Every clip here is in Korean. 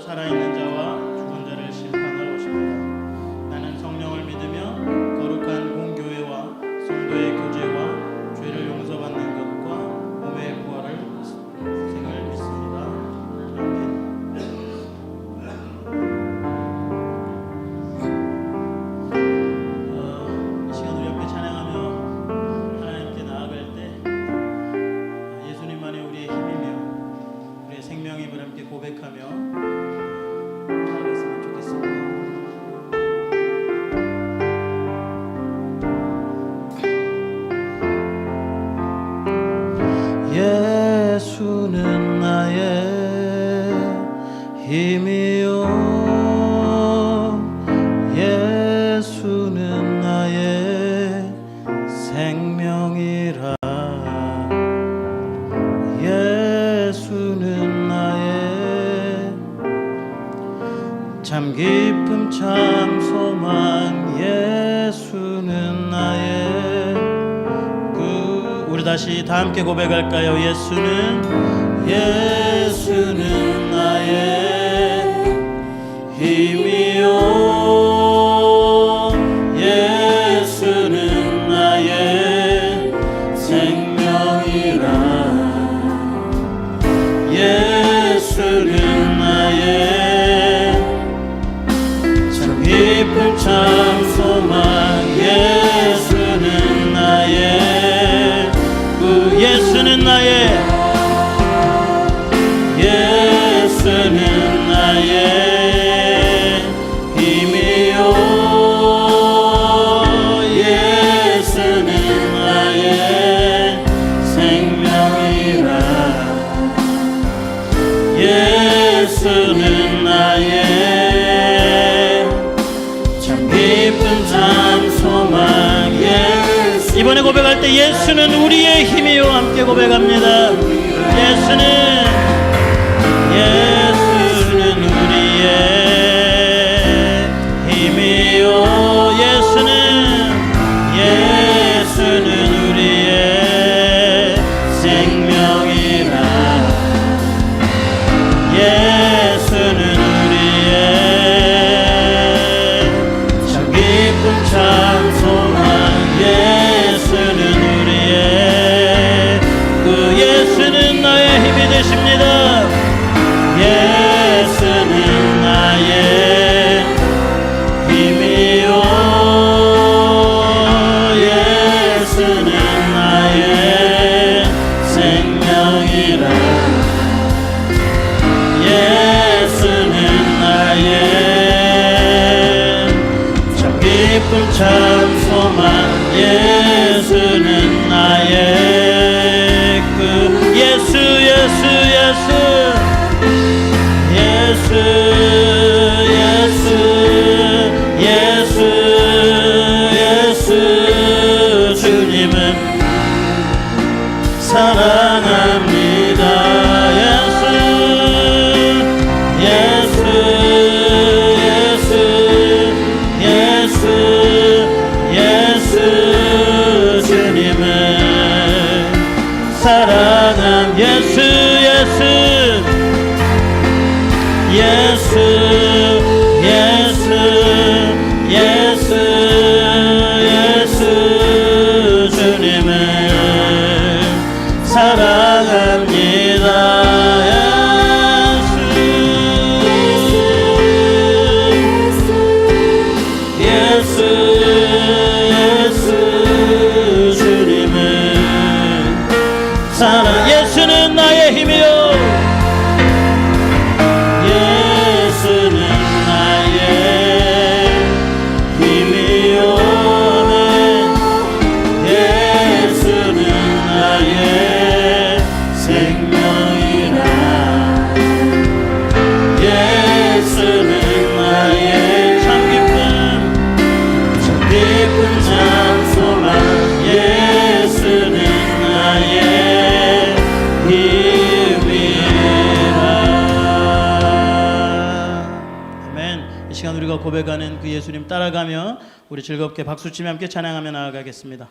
살아있는 자와 예수는 나의 힘이요. 예수는 나의 생명이라. 예수는 나의 참 깊음 참 다시 다 함께 고백할까요? 예수는 예수는 나의 힘이요 때 예수는 우리의 힘이요 함께 고백합니다 찬송한 예. 고백하는 그 예수님 따라가며 우리 즐겁게 박수치며 함께 찬양하며 나아가겠습니다.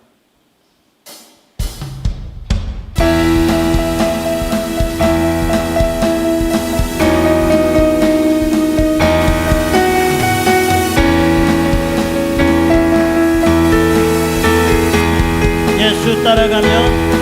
따라가며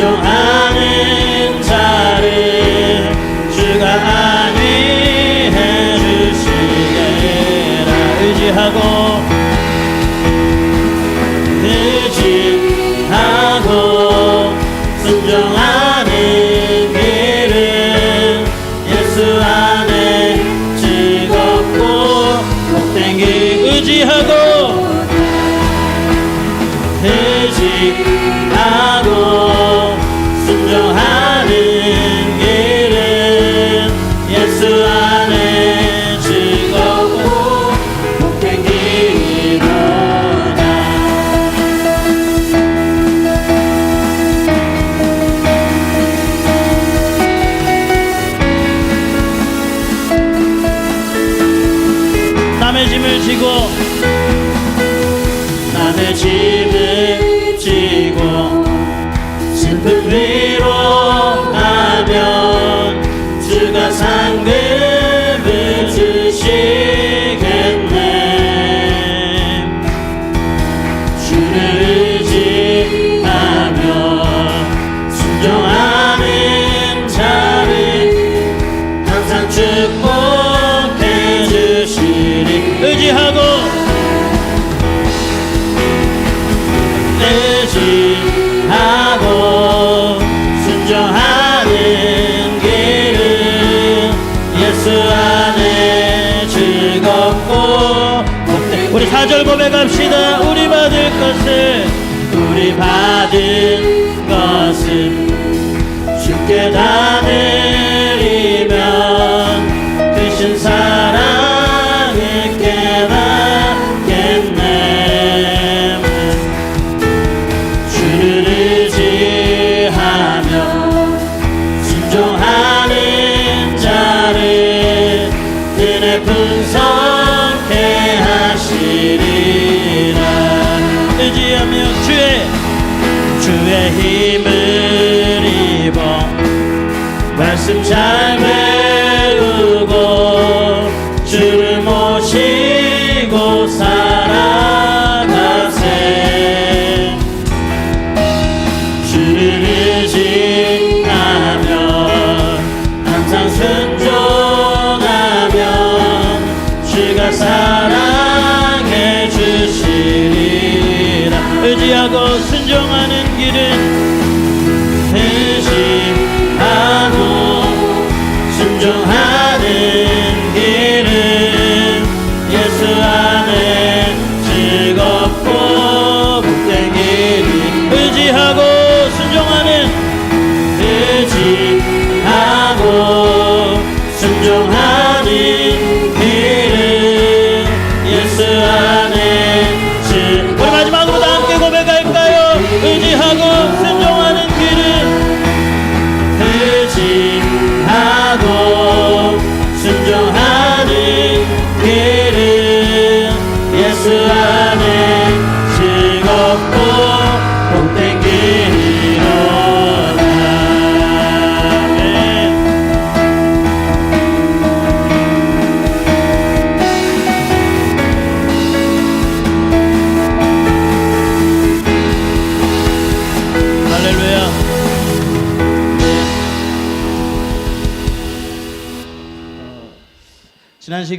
your eyes. 모든 것은 주께 다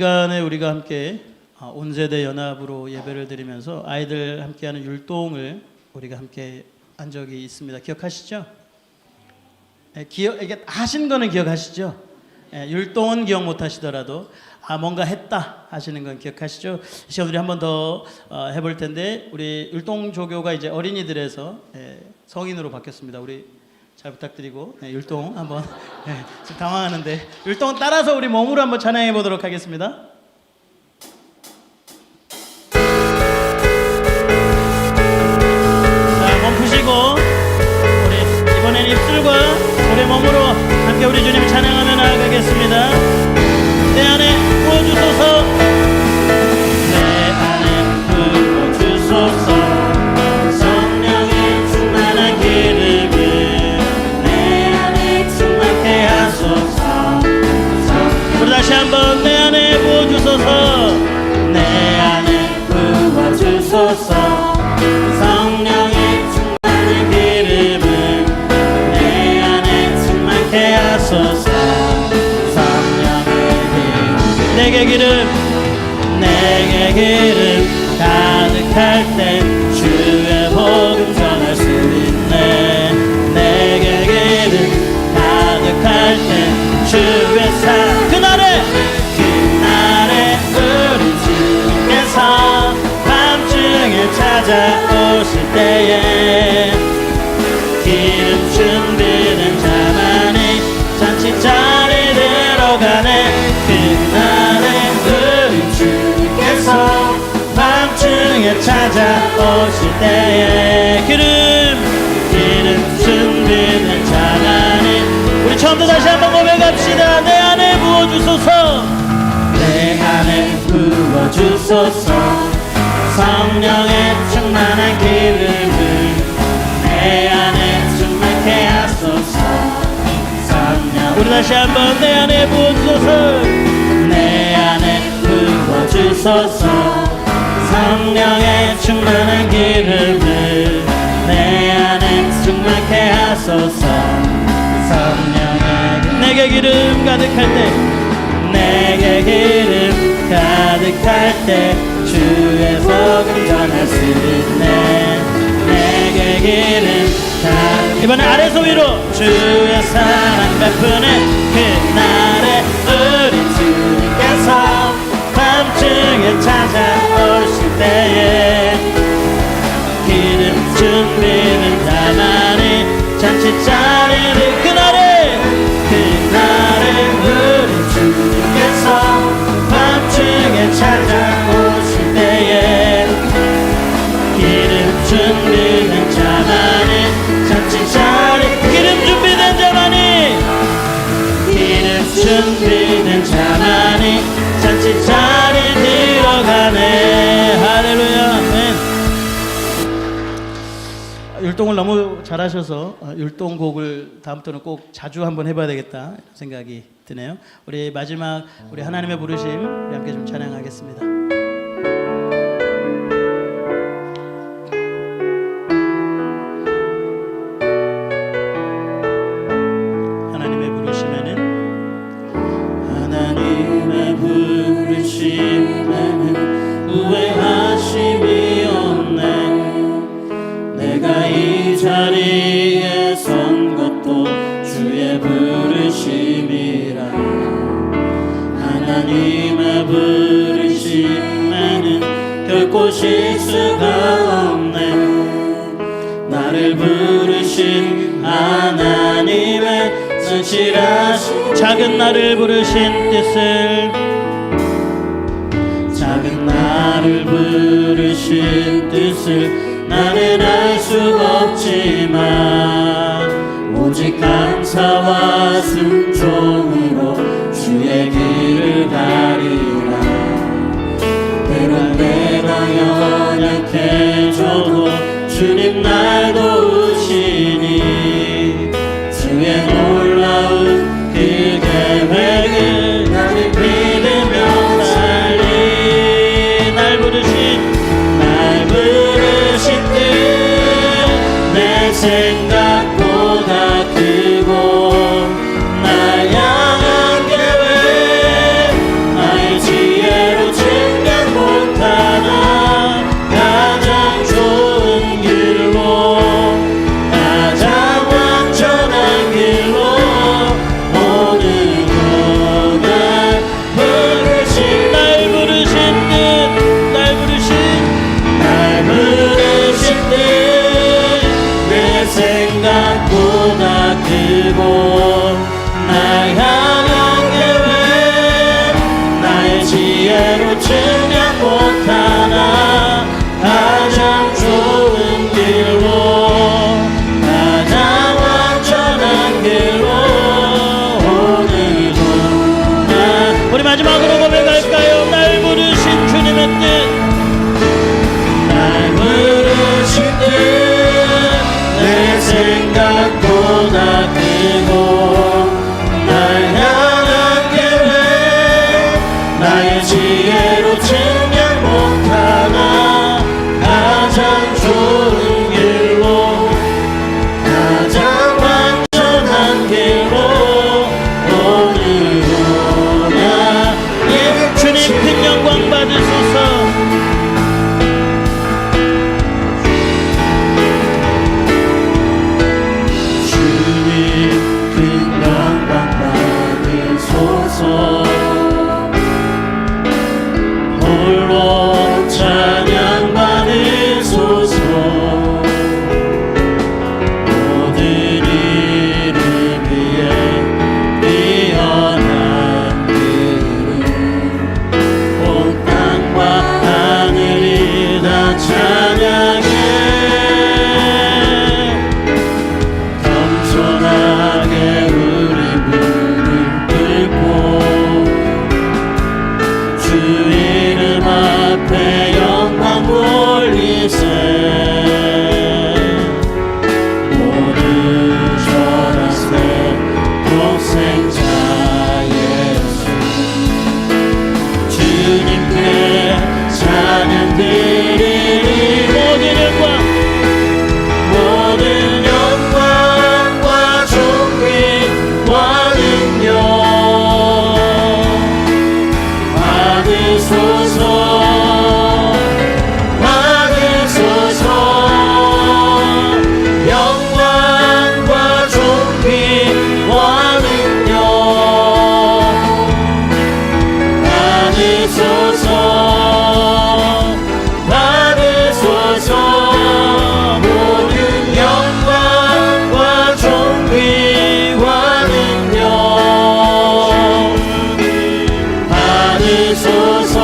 시간에 우리가 함께 아, 온세대 연합으로 예배를 드리면서 아이들 함께하는 율동을 우리가 함께 한 적이 있습니다. 기억하시죠? 예, 기억 이게 하신 거는 기억하시죠? 예, 율동은 기억 못 하시더라도 아 뭔가 했다 하시는 건 기억하시죠? 이 시간 우리 한번 더 어, 해볼 텐데 우리 율동 조교가 이제 어린이들에서 예, 성인으로 바뀌었습니다. 우리 잘 부탁드리고 네, 율동 한번 예, 지금 당황하는데 율동 따라서 우리 몸으로 한번 찬양해 보도록 하겠습니다. 자, 몸 푸시고 우리 이번엔 입술과 우리 몸으로 함께 우리 주님 찬양하며 나아가겠습니다. 내 안에 부어주소서 찾아오실 때에 기름 준비된 자만이 잔치 자리 들어가네. 그날에 우리 주님께서 밤중에 찾아오실 때에 기름 기름 준비된 자만이 우리 처음부터 다시 한번 고백합시다. 내 안에 부어주소서. 내 안에 부어주소서. 성령의 우리 다시 한번 내 안에 부어주소서. 내 안에 부어주소서. 성령의 충만한 기름을 내 안에 충만케 하소서. 성령의 내게 기름 가득할 때 내게 기름 가득할 때 주의 복음 전할 수 있네. 내게 기름 가 이번에 아래서 위로. 주의 사랑 베푸는 그날에 우리 주님께서 밤중에 찾아오실 때에 기름 준비는 자만이 잔치자리를 율동을 너무 잘하셔서 어, 율동곡을 다음부터는 꼭 자주 한번 해봐야 되겠다 생각이 드네요. 우리 마지막 우리 하나님의 부르심 함께 좀 찬양하겠습니다. 자리에 선 것도 주의 부르심이라. 하나님의 부르심에는 결코 실수가 없네. 나를 부르신 하나님의 진실하신 작은 나를 부르신 뜻을 작은 나를 부르신 뜻을 나는 알 수 없지만 오직 감사와 순종으로 주의 길을 가리라. 때론 내가 연약해져도 주님 날 church. 주소서.